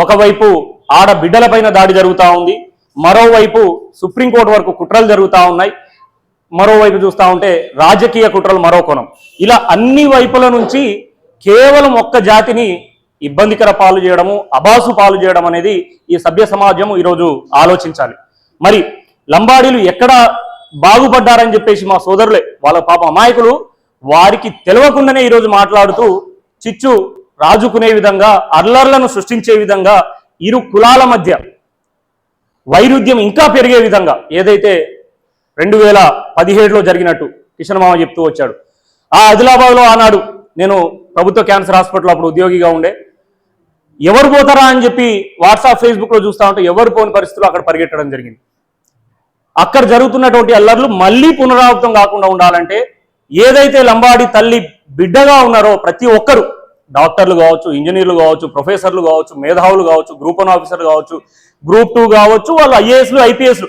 ఒకవైపు ఆడ బిడ్డలపైన దాడి జరుగుతూ ఉంది మరోవైపు సుప్రీంకోర్టు వరకు కుట్రలు జరుగుతూ ఉన్నాయి మరోవైపు చూస్తూ ఉంటే రాజకీయ కుట్రలు మరో కోణం. ఇలా అన్ని వైపుల నుంచి కేవలం ఒక్క జాతిని ఇబ్బందికర పాలు చేయడము అబాసు పాలు చేయడం అనేది ఈ సభ్య సమాజం ఈరోజు ఆలోచించాలి. మరి లంబాడీలు ఎక్కడ బాగుపడ్డారని చెప్పేసి మా సోదరులే వాళ్ళ పాప అమాయకులు వారికి తెలియకుండానే ఈరోజు మాట్లాడుతూ చిచ్చు రాజుకునే విధంగా అల్లర్లను సృష్టించే విధంగా ఇరు కులాల మధ్య వైరుధ్యం ఇంకా పెరిగే విధంగా ఏదైతే రెండు వేల పదిహేడులో జరిగినట్టు కిషన్ మామ చెప్తూ వచ్చాడు. ఆ ఆదిలాబాద్లో ఆనాడు నేను ప్రభుత్వ క్యాన్సర్ హాస్పిటల్ అప్పుడు ఉద్యోగిగా ఉండే. ఎవరు పోతారా అని చెప్పి వాట్సాప్ ఫేస్బుక్లో చూస్తా ఉంటే ఎవరు పోని పరిస్థితులు అక్కడ పరిగెట్టడం జరిగింది. అక్కడ జరుగుతున్నటువంటి అల్లర్లు మళ్ళీ పునరావృతం కాకుండా ఉండాలంటే ఏదైతే లంబాడి తల్లి బిడ్డగా ఉన్నారో ప్రతి ఒక్కరు డాక్టర్లు కావచ్చు ఇంజనీర్లు కావచ్చు ప్రొఫెసర్లు కావచ్చు మేధావులు కావచ్చు గ్రూప్ వన్ ఆఫీసర్లు కావచ్చు గ్రూప్ టూ కావచ్చు వాళ్ళు ఐఏఎస్లు ఐపీఎస్లు.